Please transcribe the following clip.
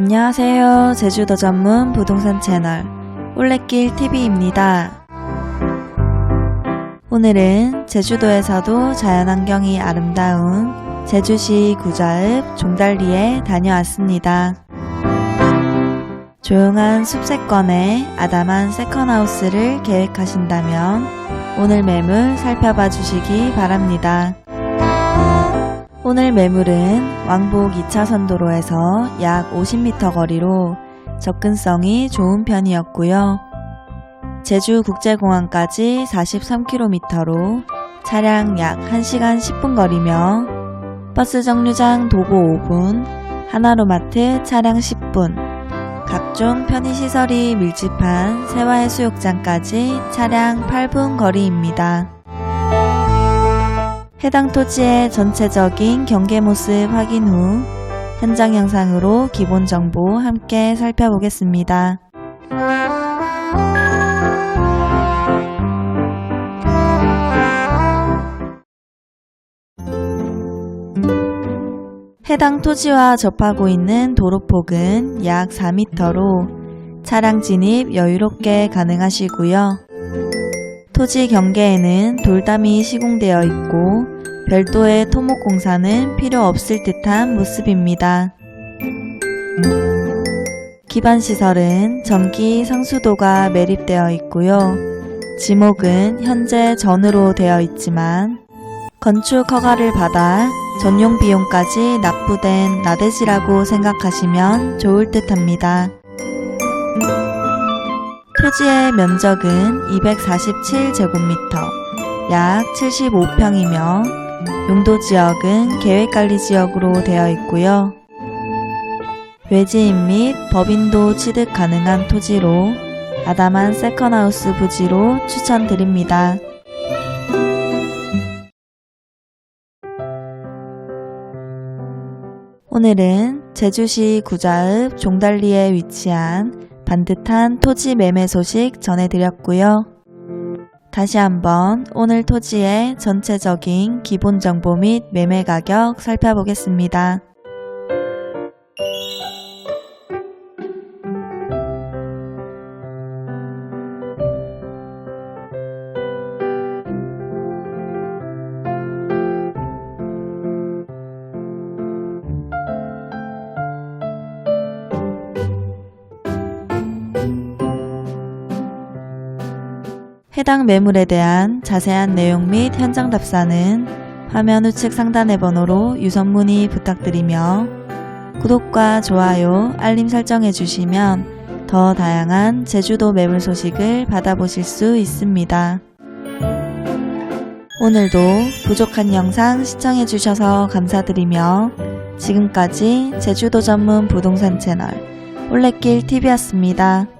안녕하세요. 제주도 전문 부동산 채널 올레길 TV입니다. 오늘은 제주도에서도 자연환경이 아름다운 제주시 구좌읍 종달리에 다녀왔습니다. 조용한 숲세권에 아담한 세컨하우스를 계획하신다면 오늘 매물 살펴봐 주시기 바랍니다. 오늘 매물은 왕복 2차선 도로에서 약 50m 거리로 접근성이 좋은 편이었고요. 제주국제공항까지 43km로 차량 약 1시간 10분 거리며 버스 정류장 도보 5분, 하나로마트 차량 10분, 각종 편의시설이 밀집한 세화해수욕장까지 차량 8분 거리입니다. 해당 토지의 전체적인 경계 모습 확인 후 현장 영상으로 기본 정보 함께 살펴보겠습니다. 해당 토지와 접하고 있는 도로폭은 약 4m로 차량 진입 여유롭게 가능하시고요. 토지 경계에는 돌담이 시공되어 있고 별도의 토목 공사는 필요 없을 듯한 모습입니다. 기반 시설은 전기 상수도가 매립되어 있고요. 지목은 현재 전으로 되어 있지만 건축 허가를 받아 전용 비용까지 납부된 나대지라고 생각하시면 좋을 듯 합니다. 토지의 면적은 247제곱미터, 약 75평이며 용도 지역은 계획관리 지역으로 되어 있고요. 외지인 및 법인도 취득 가능한 토지로 아담한 세컨하우스 부지로 추천드립니다. 오늘은 제주시 구좌읍 종달리에 위치한 반듯한 토지 매매 소식 전해드렸고요. 다시 한번 오늘 토지의 전체적인 기본 정보 및 매매 가격 살펴보겠습니다. 해당 매물에 대한 자세한 내용 및 현장 답사는 화면 우측 상단의 번호로 유선 문의 부탁드리며 구독과 좋아요, 알림 설정해 주시면 더 다양한 제주도 매물 소식을 받아보실 수 있습니다. 오늘도 부족한 영상 시청해 주셔서 감사드리며 지금까지 제주도 전문 부동산 채널 올레길 TV였습니다.